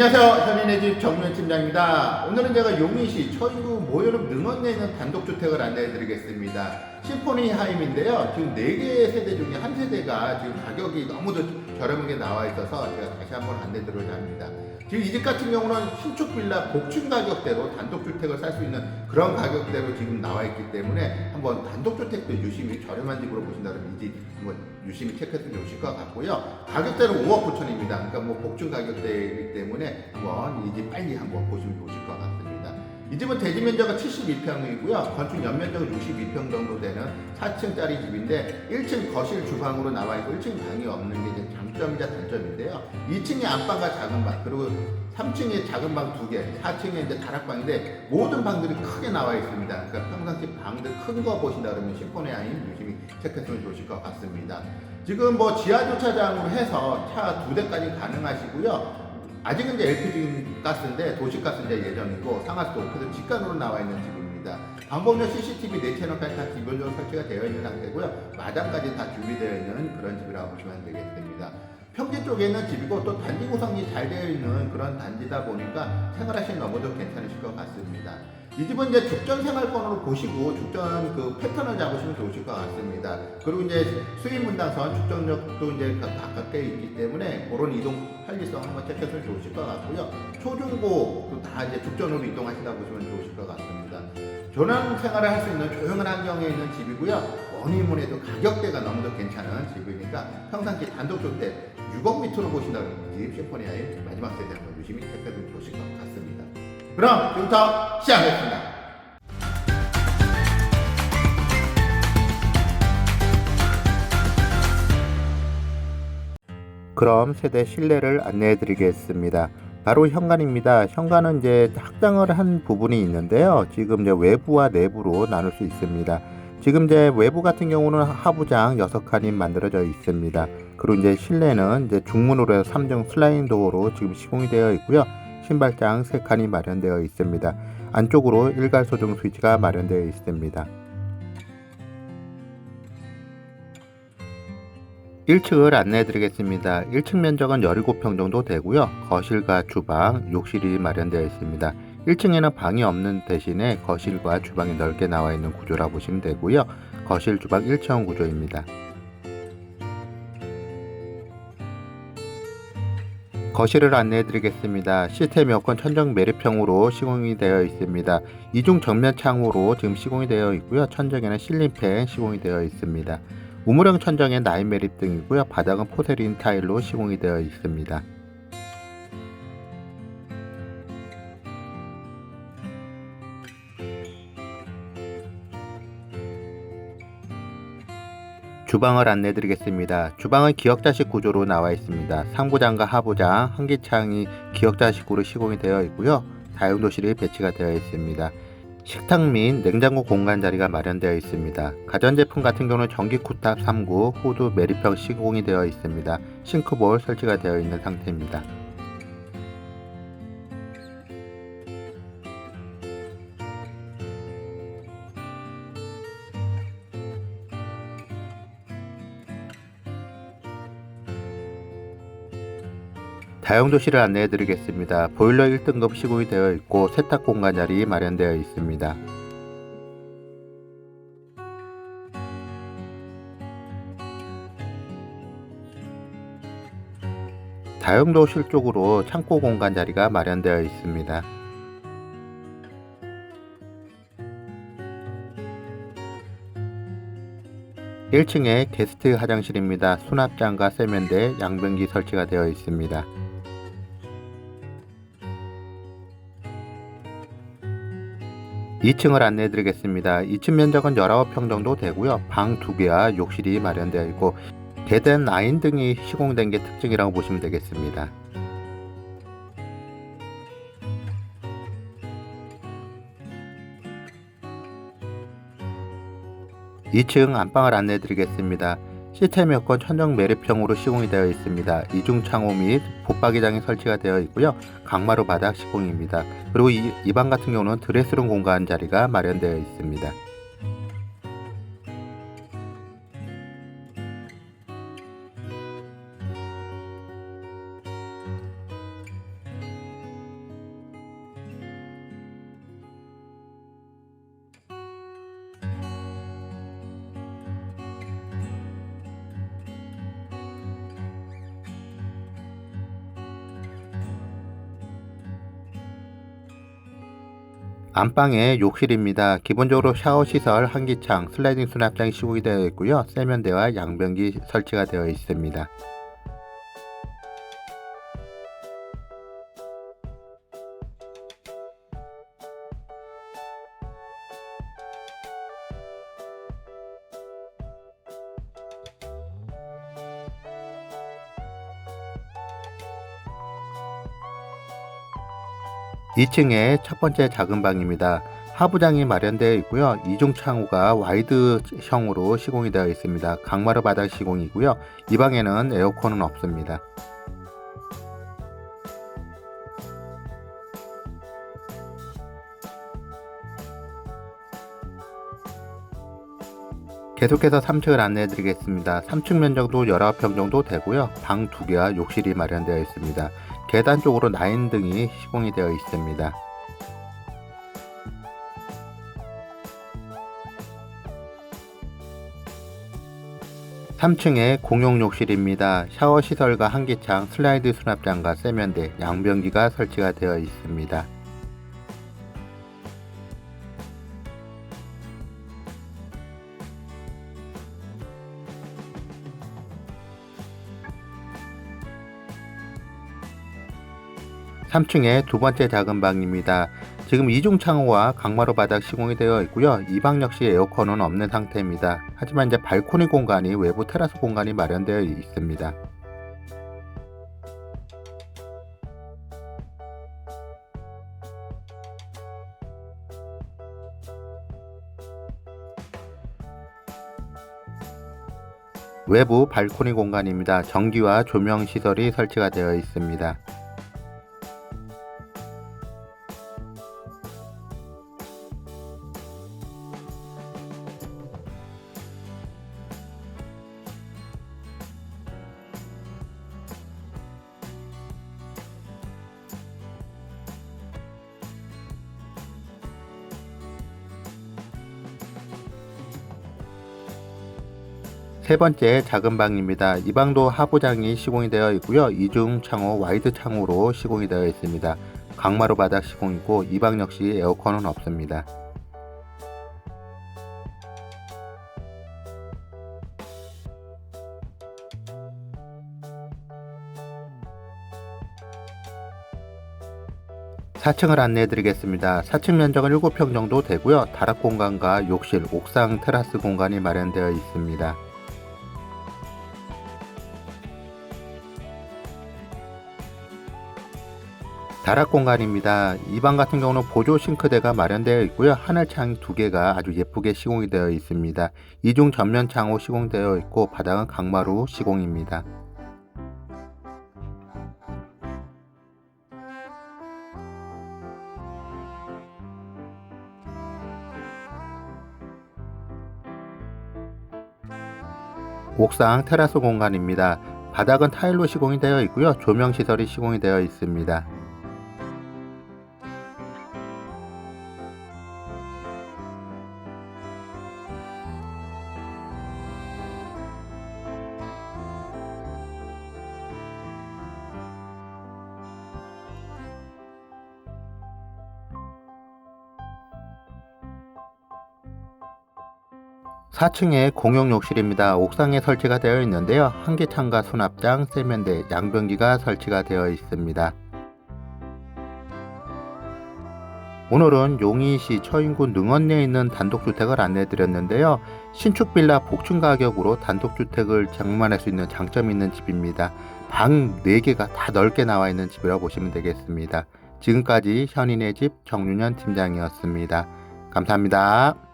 안녕하세요. 현인의 집 정면 팀장입니다. 오늘은 제가 용인시 처인구 모여름 능원내에 있는 단독주택을 안내해 드리겠습니다. 심포니 하임인데요. 지금 4개의 세대 중에 한 세대가 지금 가격이 너무도 저렴하게 나와 있어서 제가 다시 한번 안내 드리려고 합니다. 지금 이 집 같은 경우는 신축 빌라 복층 가격대로 단독주택을 살 수 있는 그런 가격대로 지금 나와 있기 때문에 한번 단독주택도 유심히 저렴한 집으로 보신다면 이 집 한번 유심히 체크해서 좋으실 것 같고요. 가격대로 5억 9천입니다. 그러니까 뭐 복층 가격대이기 때문에 한번 이 집 빨리 한번 보시면 좋으실 것 같습니다. 이 집은 대지 면적은 72평이고요. 건축 연면적은 62평 정도 되는 4층짜리 집인데 1층 거실 주방으로 나와 있고 1층 방이 없는 게 장점이자 단점인데요. 2층에 안방과 작은 방 그리고 3층에 작은 방 2개, 4층에 이제 다락방인데 모든 방들이 크게 나와 있습니다. 그러니까 평상시 방들 큰 거 보신다 그러면 심포네 아인 유심히 체크했으면 좋으실 것 같습니다. 지금 뭐 지하 주차장으로 해서 차 두 대까지 가능하시고요. 아직은 이제 LPG 가스인데 도시가스인데 예정이고 상하수도 그래서 직관으로 나와 있는 집입니다. 방법용 CCTV 네 채널까지 다 기본적으로 설치가 되어 있는 상태고요. 마당까지 다 준비되어 있는 그런 집이라고 보시면 되겠습니다. 평지 쪽에 있는 집이고 또 단지 구성이 잘 되어 있는 그런 단지다 보니까 생활하시는 너무도 괜찮으실 것 같습니다. 이 집은 이제 죽전 생활권으로 보시고 죽전 그 패턴을 잡으시면 좋으실 것 같습니다. 그리고 이제 수입 문당선 죽전역도 이제 가- 가깝게 있기 때문에 그런 이동 편리성 한번 체크해서 좋으실 것 같고요. 초중고 다 이제 죽전으로 이동하시다 보시면 좋으실 것 같습니다. 전원 생활을 할 수 있는 조용한 환경에 있는 집이고요. 뭐니 해도 가격대가 너무도 괜찮은 집이니까 평상시 단독주택 6억 밑으로 보신다는 집 셰퍼니아의 마지막 세대 한번 유심히 체크해서 좋으실 것 같습니다. 그럼 지금부터 시작하겠습니다. 그럼 세대 실내를 안내해 드리겠습니다. 바로 현관입니다. 현관은 이제 확장을 한 부분이 있는데요. 지금 이제 외부와 내부로 나눌 수 있습니다. 지금 이제 외부 같은 경우는 하부장 6칸이 만들어져 있습니다. 그리고 이제 실내는 이제 중문으로 해서 3중 슬라이딩 도어로 지금 시공이 되어 있고요. 신발장 3칸이 마련되어 있습니다. 안쪽으로 일괄 소등 스위치가 마련되어 있습니다. 1층을 안내해 드리겠습니다. 1층 면적은 17평 정도 되고요. 거실과 주방, 욕실이 마련되어 있습니다. 1층에는 방이 없는 대신에 거실과 주방이 넓게 나와 있는 구조라 보시면 되고요. 거실, 주방 1층 구조입니다. 거실을 안내해 드리겠습니다. 시스템 에어컨 천정 매립형으로 시공이 되어 있습니다. 이중 정면 창호로 지금 시공이 되어 있고요. 천정에는 실린팬 시공이 되어 있습니다. 우물형 천정에 나인 매립 등이고요. 바닥은 포세린 타일로 시공이 되어 있습니다. 주방을 안내 드리겠습니다. 주방은 기역자식 구조로 나와 있습니다. 상부장과 하부장, 한기창이 기역자식으로 시공이 되어 있고요. 다용도실이 배치가 되어 있습니다. 식탁 및 냉장고 공간 자리가 마련되어 있습니다. 가전제품 같은 경우는 전기 쿠탑 3구, 후드 매립형 시공이 되어 있습니다. 싱크볼 설치가 되어 있는 상태입니다. 다용도실을 안내해 드리겠습니다. 보일러 1등급 시공이 되어 있고 세탁 공간 자리 마련되어 있습니다. 다용도실 쪽으로 창고 공간 자리가 마련되어 있습니다. 1층에 게스트 화장실입니다. 수납장과 세면대, 양변기 설치가 되어 있습니다. 2층을 안내해 드리겠습니다. 2층 면적은 19평 정도 되고요. 방 2개와 욕실이 마련되어 있고 계단 라인 등이 시공된 게 특징이라고 보시면 되겠습니다. 2층 안방을 안내해 드리겠습니다. 시스템 에어컨 천정 매립형으로 시공이 되어 있습니다. 이중 창호 및 붙박이장이 설치가 되어 있고요. 강마루 바닥 시공입니다. 그리고 이, 이 방 같은 경우는 드레스룸 공간 자리가 마련되어 있습니다. 안방에 욕실입니다. 기본적으로 샤워 시설, 한기창, 슬라이딩 수납장이 시공이 되어 있고요. 세면대와 양변기 설치가 되어 있습니다. 이층의첫 번째 작은 방입니다. 하부장이 마련되어 있고요. 이중 창호가 와이드형으로 시공이 되어 있습니다. 강마루 바닥 시공이고요. 이 방에는 에어컨은 없습니다. 계속해서 3층을 안내해 드리겠습니다. 3층 면적도 19평 정도 되고요. 방 2개와 욕실이 마련되어 있습니다. 계단 쪽으로 나인 등이 시공이 되어 있습니다. 삼층의 공용 욕실입니다. 샤워 시설과 한기창, 슬라이드 수납장과 세면대, 양변기가 설치가 되어 있습니다. 삼층의 두 번째 작은 방입니다. 지금 이중 창호와 강마루 바닥 시공이 되어 있고요. 이 방 역시 에어컨은 없는 상태입니다. 하지만 이제 발코니 공간이 외부 테라스 공간이 마련되어 있습니다. 외부 발코니 공간입니다. 전기와 조명 시설이 설치가 되어 있습니다. 세 번째 작은 방입니다. 이 방도 하부장이 시공이 되어 있고요. 이중 창호 와이드 창호로 시공이 되어 있습니다. 강마루 바닥 시공이고 이 방 역시 에어컨은 없습니다. 사층을 안내해 드리겠습니다. 4층 면적은 7평 정도 되고요. 다락 공간과 욕실, 옥상 테라스 공간이 마련되어 있습니다. 다락 공간입니다. 이 방 같은 경우는 보조 싱크대가 마련되어 있고요. 하늘창 두 개가 아주 예쁘게 시공이 되어 있습니다. 이중 전면 창호 시공되어 있고 바닥은 강마루 시공입니다. 옥상 테라스 공간입니다. 바닥은 타일로 시공이 되어 있고요. 조명 시설이 시공이 되어 있습니다. 사층의 공용 욕실입니다. 옥상에 설치가 되어 있는데요. 한기창과 수납장, 세면대, 양변기가 설치가 되어 있습니다. 오늘은 용인시 처인구 능원리에 있는 단독주택을 안내해드렸는데요. 신축 빌라 복층 가격으로 단독주택을 장만할 수 있는 장점이 있는 집입니다. 방 4개가 다 넓게 나와 있는 집이라고 보시면 되겠습니다. 지금까지 현인의 집 정윤현 팀장이었습니다. 감사합니다.